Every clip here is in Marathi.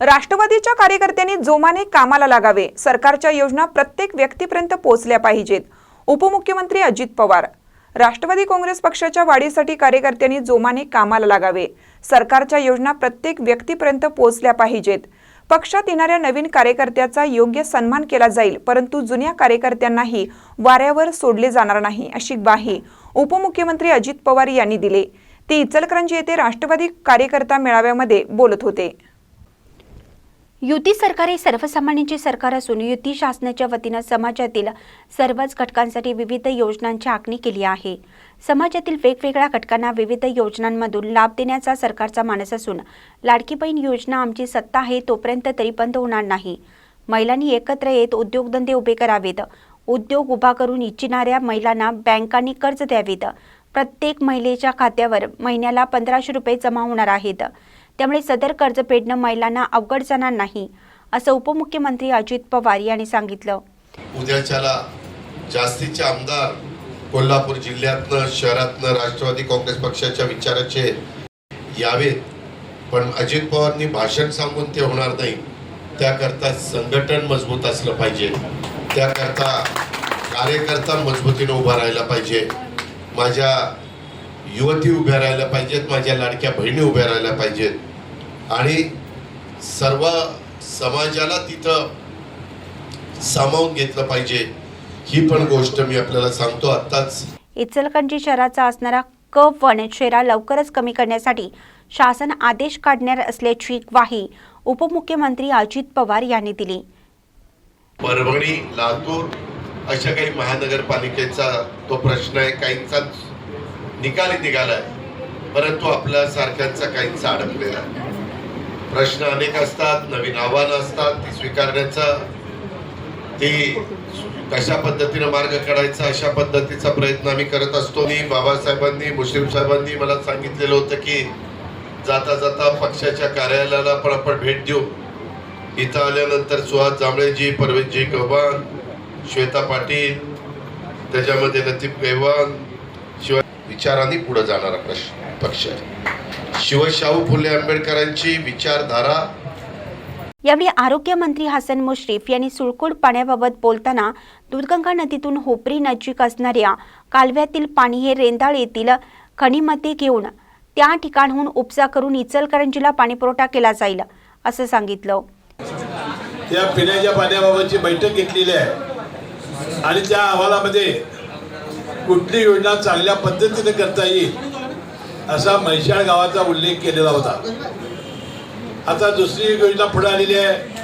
राष्ट्रवादीच्या कार्यकर्त्यांनी जोमाने कामाला लागावे. सरकारच्या योजना प्रत्येक व्यक्तीपर्यंत पोहोचल्या पाहिजेत. उपमुख्यमंत्री अजित पवार. राष्ट्रवादी काँग्रेस पक्षाच्या वाढीसाठी कार्यकर्त्यांनी जोमाने कामाला लागावे. सरकारच्या योजना प्रत्येक व्यक्तीपर्यंत पोहोचल्या पाहिजेत. पक्षात येणाऱ्या नवीन कार्यकर्त्याचा योग्य सन्मान केला जाईल परंतु जुन्या कार्यकर्त्यांनाही वाऱ्यावर सोडले जाणार नाही अशी ग्वाही उपमुख्यमंत्री अजित पवार यांनी दिले. ते इचलकरंजी येथे राष्ट्रवादी कार्यकर्ता मेळाव्यामध्ये बोलत होते. युती सरकार हे सर्वसामान्यांचे सरकार असून युती शासनाच्या वतीनं समाजातील सर्वच घटकांसाठी विविध योजनांची आखणी केली आहे. समाजातील वेगवेगळ्या घटकांना विविध योजनांमधून लाभ देण्याचा सरकारचा मानस असून लाडकी बहीण योजना आमची सत्ता आहे तोपर्यंत तरी बंद होणार नाही. महिलांनी एकत्र येत उद्योगधंदे उभे करावेत. उद्योग उभा करून इच्छिणाऱ्या महिलांना बँकांनी कर्ज द्यावेत. प्रत्येक महिलेच्या खात्यावर महिन्याला पंधराशे रुपये जमा होणार आहेत. त्यामुळे सदर कर्ज फेडणं महिलांना अवघड जाणार नाही असं उपमुख्यमंत्री अजित पवार यांनी सांगितलं. उद्याच्याला जास्तीचे आमदार कोल्हापूर जिल्ह्यातनं शहरातनं राष्ट्रवादी काँग्रेस पक्षाच्या विचाराचे यावेत. पण अजित पवारांनी भाषण सांगून ते होणार नाही. त्याकरता संघटन मजबूत असलं पाहिजे. त्याकरता कार्यकर्ता मजबूतीने उभा राहिला पाहिजे. माझ्या युवती उभ्या राहायला पाहिजेत माझ्या लाडक्या बहिणी उभ्या राहायला पाहिजेत. आणि सर्व समाजाला तिथं सामावून घेतलं पाहिजे. ही पण गोष्ट मी आपल्याला सांगतो आत्ताच. इचलकरंजी शहराचा असणारा क वन शेरा लवकरच कमी करण्यासाठी शासन आदेश काढणार असल्याची ग्वाही उपमुख्यमंत्री अजित पवार यांनी दिली. परभणी लातूर अशा काही महानगरपालिकेचा तो प्रश्न आहे काहींचा निकाली निघालाय. परंतु आपल्या सारख्यांचा काहींचा अडकलेला प्रश्न अनेक असतात नवीन आव्हानं असतात ती स्वीकारण्याचा ती कशा पद्धतीनं मार्ग काढायचा अशा पद्धतीचा प्रयत्न आम्ही करत असतो. मी बाबासाहेबांनी मुस्लिम साहेबांनी मला सांगितलेलं होतं की जाता जाता पक्षाच्या कार्यालयाला पण आपण भेट देऊ. इथं आल्यानंतर सुहास जांभळेजी परवेशजी गव्हाण श्वेता पाटील त्याच्यामध्ये लतीफ गैवान विचारांनी पुढे जाणारा प्रश्न पक्ष आहे. शिवशाहू फुले आंबेडकरांची विचारधारा. यावेळी आरोग्यमंत्री हसन मुश्रीफ यांनी सुळकूड पाण्याबाबत बोलताना दूधगंगा नदीतून होपरी नजीक असणाऱ्या कालव्यातील पाणी हे रेंदाळ येथील खणीमध्ये घेऊन त्या ठिकाणहून उपसा करून इचलकरंजीला पाणीपुरवठा केला जाईल असं सांगितलं. त्या पिण्याच्या पाण्याबाबतची बैठक घेतलेली आहे. आणि त्या अहवालामध्ये कुठली योजना चांगल्या पद्धतीने करता येईल असा म्हैशाळ गावाचा उल्लेख केलेला होता. आता दुसरी योजना पुढे आलेली आहे.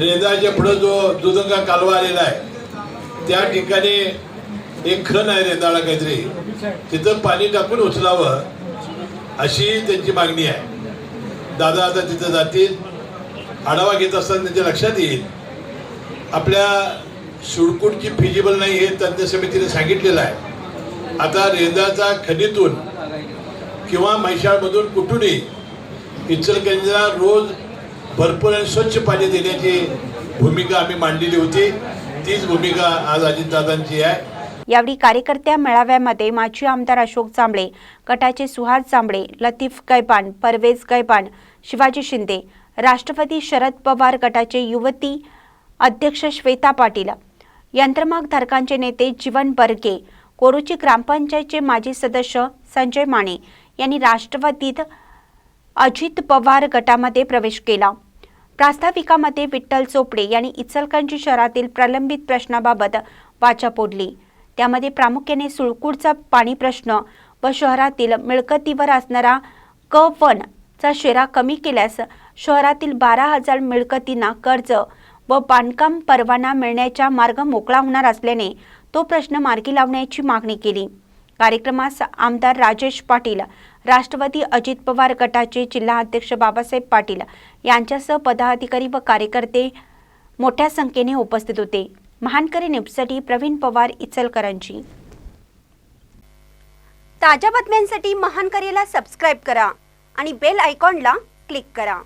रेदाच्या पुढं जो दुदंगा कालवा आलेला आहे त्या ठिकाणी एक खण आहे रेदाळा काहीतरी. तिथं पाणी टाकून उचलावं अशी त्यांची मागणी आहे. दादा आता तिथं जातील आढावा घेत असताना त्यांच्या लक्षात येईल. आपल्या सुडकुटची फिजिबल नाही हे तज्ज्ञ समितीने सांगितलेलं आहे. आता रेंदाचा खनितून किंवा म्हैशाळमधून कुठूनही इचलकरंजीला रोज भरपूर आणि स्वच्छ पाणी देण्याची भूमिका आम्ही मांडलेली होती. तीच भूमिका आज अजितदादांची आहे. यावेळी कार्यकर्त्या मेळाव्यामध्ये माजी आमदार अशोक जांभळे गटाचे सुहास जांभळे लतीफ गैबान परवेज गैबान शिवाजी शिंदे राष्ट्रपती शरद पवार गटाचे युवती अध्यक्ष श्वेता पाटील यंत्रमाग धारकांचे नेते जीवन बर्गे कोरुची ग्रामपंचायतचे माजी सदस्य संजय माने यांनी राष्ट्रवादीत अजित पवार गटामध्ये प्रवेश केला. प्रास्ताविकामध्ये विठ्ठल चोपडे यांनी इचलकरंजी शहरातील प्रलंबित प्रश्नाबाबत वाचा फोडली. त्यामध्ये प्रामुख्याने सुळकूडचा पाणी प्रश्न व शहरातील मिळकतीवर असणारा क वनचा शेरा कमी केल्यास शहरातील बारा हजार मिळकतींना कर्ज व बांधकाम परवाना मिळण्याचा मार्ग मोकळा होणार असल्याने तो प्रश्न मार्गी लावण्याची मागणी केली. कार्यक्रमास आमदार राजेश पाटील राष्ट्रवादी अजित पवार गटाचे जिल्हा अध्यक्ष बाबासाहेब पाटील यांच्यासह पदाधिकारी व कार्यकर्ते मोठ्या संख्येने उपस्थित होते. महानकरी न्यूजसाठी प्रवीण पवार इचलकरंजी. ताज्या बातम्यांसाठी महानकरीला सबस्क्राईब करा आणि बेल आयकॉनला क्लिक करा.